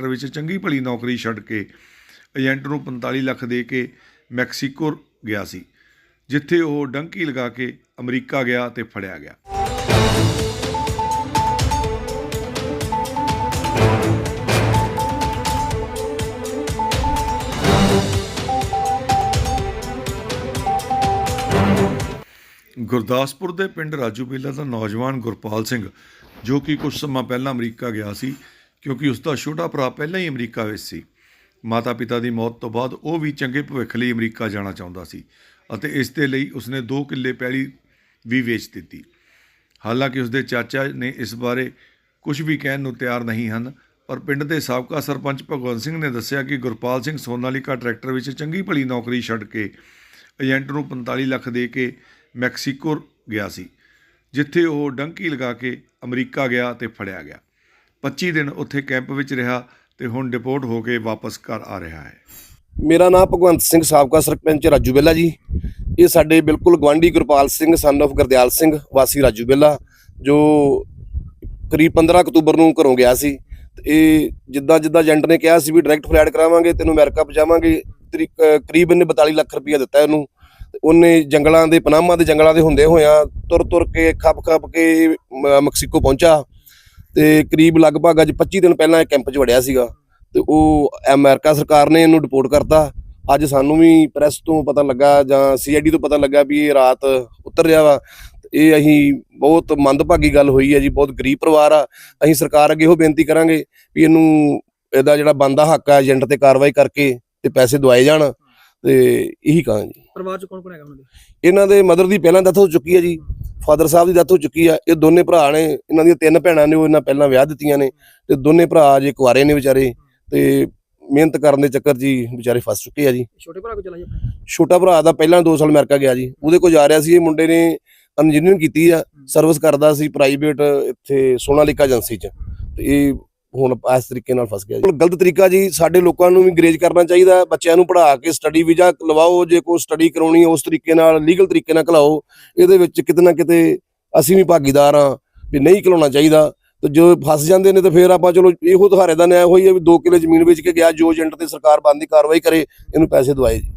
Tractor ਵਿੱਚ ਚੰਗੀ ਭਲੀ ਨੌਕਰੀ ਛੱਡ ਕੇ ਏਜੰਟ ਨੂੰ 45 ਲੱਖ ਦੇ ਕੇ ਮੈਕਸੀਕੋ ਗਿਆ ਸੀ, ਜਿੱਥੇ ਉਹ ਡੰਕੀ ਲਗਾ ਕੇ ਅਮਰੀਕਾ ਗਿਆ ਤੇ ਫੜਿਆ ਗਿਆ। ਗੁਰਦਾਸਪੁਰ ਦੇ ਪਿੰਡ ਰਾਜੂ ਬੇਲਾ ਦਾ ਨੌਜਵਾਨ ਗੁਰਪਾਲ ਸਿੰਘ, ਜੋ ਕਿ ਕੁਝ ਸਮਾਂ ਪਹਿਲਾਂ ਅਮਰੀਕਾ ਗਿਆ ਸੀ ਕਿਉਂਕਿ ਉਸ ਦਾ ਛੋਟਾ ਭਰਾ ਪਹਿਲਾਂ ਹੀ ਅਮਰੀਕਾ ਵਿੱਚ ਸੀ। ਮਾਤਾ-ਪਿਤਾ ਦੀ ਮੌਤ ਤੋਂ ਬਾਅਦ ਉਹ ਵੀ ਚੰਗੇ ਭਵਿੱਖ ਲਈ ਅਮਰੀਕਾ ਜਾਣਾ ਚਾਹੁੰਦਾ ਸੀ ਅਤੇ ਇਸ ਦੇ ਲਈ ਉਸਨੇ 2 ਕਿੱਲੇ ਪੈਲੀ ਵੀ ਵੇਚ ਦਿੱਤੀ। ਹਾਲਾਂਕਿ ਉਸਦੇ ਚਾਚਾ ਨੇ ਇਸ ਬਾਰੇ ਕੁਝ ਵੀ ਕਹਿਣ ਨੂੰ ਤਿਆਰ ਨਹੀਂ ਹਨ, ਪਰ ਪਿੰਡ ਦੇ ਸਾਬਕਾ ਸਰਪੰਚ ਭਗਵੰਤ ਸਿੰਘ ਨੇ ਦੱਸਿਆ ਕਿ ਗੁਰਪਾਲ ਸਿੰਘ ਸੋਨਾਲੀਕਾ ਟਰੈਕਟਰ ਵਿੱਚ ਚੰਗੀ ਭਲੀ ਨੌਕਰੀ ਛੱਡ ਕੇ ਏਜੰਟ ਨੂੰ 45 ਲੱਖ ਦੇ ਕੇ ਮੈਕਸੀਕੋ ਗਿਆ ਸੀ, ਜਿੱਥੇ ਉਹ ਡੰਕੀ ਲਗਾ ਕੇ ਅਮਰੀਕਾ ਗਿਆ ਤੇ ਫੜਿਆ ਗਿਆ। 25 ਦਿਨ ਉੱਥੇ ਕੈਂਪ ਵਿੱਚ ਰਿਹਾ ਤੇ ਹੁਣ ਡਿਪੋਰਟ ਹੋ ਕੇ ਵਾਪਸ ਘਰ ਆ ਰਿਹਾ ਹੈ। ਮੇਰਾ ਨਾਮ ਭਗਵੰਤ ਸਿੰਘ, ਸਾਬਕਾ ਸਰਪੰਚ ਰਾਜੂ ਬੇਲਾ ਜੀ। ਇਹ ਸਾਡੇ ਬਿਲਕੁਲ ਗਵਾਂਢੀ ਗੁਰਪਾਲ ਸਿੰਘ ਸਨ of ਗੁਰਦਿਆਲ ਸਿੰਘ, ਵਾਸੀ ਰਾਜੂ ਬੇਲਾ, ਜੋ ਕਰੀਬ 15 ਅਕਤੂਬਰ ਨੂੰ ਘਰੋਂ ਗਿਆ ਸੀ। ਤੇ ਇਹ ਜਿੱਦਾਂ ਜਿੱਦਾਂ ਏਜੰਟ ਨੇ ਕਿਹਾ ਸੀ ਵੀ ਡਾਇਰੈਕਟ ਫਲਾਈਟ ਕਰਾਵਾਂਗੇ, ਤੈਨੂੰ ਅਮਰੀਕਾ ਪਹੁੰਚਾਵਾਂਗੇ, ਤਰੀ- ਕਰੀਬ ਇਹਨੇ 42 ਲੱਖ ਰੁਪਇਆ ਦਿੱਤਾ ਇਹਨੂੰ। ਤੇ ਉਹਨੇ ਜੰਗਲਾਂ ਦੇ, ਪਨਾਮਾ ਦੇ ਜੰਗਲਾਂ ਦੇ ਹੁੰਦੇ ਹੋਇਆਂ ਤੁਰ ਤੁਰ ਕੇ ਖੱਪ ਖੱਪ ਕੇ ਮ- ਮੈਕਸੀਕੋ ਪਹੁੰਚਾ। ਤੇ ਕਰੀਬ ਲਗਭਗ ਅੱਜ 25 ਦਿਨ ਪਹਿਲਾਂ ਇਹ ਕੈਂਪ 'ਚ ਵੜਿਆ ਸੀਗਾ। ਤੇ ਉਹ ਅਮਰੀਕਾ ਸਰਕਾਰ ਨੇ ਇਹਨੂੰ ਡਿਪੋਰਟ ਕਰਤਾ। ਅੱਜ ਸਾਨੂੰ ਵੀ ਪ੍ਰੈਸ ਤੋਂ ਪਤਾ ਲੱਗਾ ਜਾਂ ਸੀਆਈਡੀ ਤੋਂ ਪਤਾ ਲੱਗਾ ਵੀ ਇਹ ਰਾਤ ਉਤਰ ਰਿਹਾ ਵਾ। ਇਹ ਅਸੀਂ ਬਹੁਤ ਮੰਦਭਾਗੀ ਗੱਲ ਹੋਈ ਹੈ ਜੀ ਬਹੁਤ ਗਰੀਬ ਪਰਿਵਾਰ ਆ। ਅਸੀਂ ਸਰਕਾਰ ਅੱਗੇ ਇਹੋ ਬੇਨਤੀ ਕਰਾਂਗੇ ਵੀ ਇਹਨੂੰ ਇਹਦਾ ਜਿਹੜਾ ਬੰਦਾ ਹੱਕ ਆ ਏਜੰਟ ਤੇ ਕਾਰਵਾਈ ਕਰਕੇ ਤੇ ਪੈਸੇ ਦਵਾਏ ਜਾਣ। ਤੇ ਇਹੀ ਕਹਾਂ ਜੀ ਪਰਿਵਾਰ ਚ ਕੌਣ ਕੌਣ ਹੈਗਾ ਉਹਨਾਂ ਦੇ? ਇਹਨਾਂ ਦੇ ਮਦਰ ਦੀ ਪਹਿਲਾਂ ਡੈਥ ਹੋ ਚੁੱਕੀ ਹੈ ਜੀ। ਫਾਦਰ ਸਾਹਿਬ ਦੀ ਡੈਥ ਹੋ ਚੁੱਕੀ ਆ ਇਹ ਦੋਨੇ ਭਰਾ ਨੇ ਇਹਨਾਂ ਦੀਆਂ ਤਿੰਨ ਭੈਣਾਂ ਨੇ ਉਹ ਇਹਨਾਂ ਪਹਿਲਾਂ ਵਿਆਹ ਦਿੱਤੀਆਂ ਨੇ ਤੇ ਦੋਨੇ ਭਰਾ ਜੇ ਕੁਆਰੇ ਨੇ ਵਿਚਾਰੇ ਤੇ ਮਿਹਨਤ ਕਰਨ ਦੇ ਚੱਕਰ ਹੀ ਵਿਚਾਰੇ ਫਸ ਚੁੱਕੇ ਆ ਜੀ। ਛੋਟੇ ਭਰਾ ਕੋ ਚਲਾ ਜੀ ਛੋਟਾ ਭਰਾ ਦਾ ਪਹਿਲਾਂ 2 ਸਾਲ ਅਮਰੀਕਾ ਗਿਆ ਜੀ ਉਹਦੇ ਕੋਲ ਜਾ ਰਿਹਾ ਸੀ ਇਹ ਮੁੰਡੇ ਨੇ ਇੰਜੀਨੀਅਰਿੰਗ ਕੀਤੀ ਆ ਸਰਵਿਸ ਕਰਦਾ ਸੀ ਪ੍ਰਾਈਵੇਟ ਇੱਥੇ ਸੋਨਾਲੀਕਾ ਏਜੰਸੀ 'ਚ ਤੇ ਇਹ ਹੁਣ ਇਸ ਤਰੀਕੇ ਨਾਲ ਫਸ ਗਿਆ ਜੀ। ਗਲਤ ਤਰੀਕਾ ਜੀ, ਸਾਡੇ ਲੋਕਾਂ ਨੂੰ ਵੀ ਗਰੇਜ ਕਰਨਾ ਚਾਹੀਦਾ ਬੱਚਿਆਂ ਨੂੰ ਪੜ੍ਹਾ ਕੇ ਸਟੱਡੀ ਵੀਜ਼ਾ ਲਵਾਓ, ਜੇ ਕੋਈ ਸਟੱਡੀ ਕਰਾਉਣੀ ਹੈ, ਉਸ ਤਰੀਕੇ ਨਾਲ ਲੀਗਲ ਤਰੀਕੇ ਨਾਲ ਘਲਾਓ ਇਹਦੇ ਵਿੱਚ ਕਿਤੇ ਨਾ ਕਿਤੇ ਅਸੀਂ ਵੀ ਭਾਗੀਦਾਰ ਆ ਵੀ ਨਹੀਂ ਘਲਾਉਣਾ ਚਾਹੀਦਾ। ਤੇ ਜੋ ਫਸ ਜਾਂਦੇ ਨੇ ਤੇ ਫਿਰ ਆਪਾਂ ਚਲੋ ਇਹੋ ਤੁਹਾਰੇ ਦਾ ਨਿਆਂ ਹੋਈ ਹੈ ਵੀ 2 ਕਿੱਲੇ ਜ਼ਮੀਨ ਵੇਚ ਕੇ ਗਿਆ, ਜੋ ਏਜੰਟ ਤੇ ਸਰਕਾਰ ਬੰਦੀ ਕਾਰਵਾਈ ਕਰੇ, ਇਹਨੂੰ ਪੈਸੇ ਦਵਾਏ ਜੀ।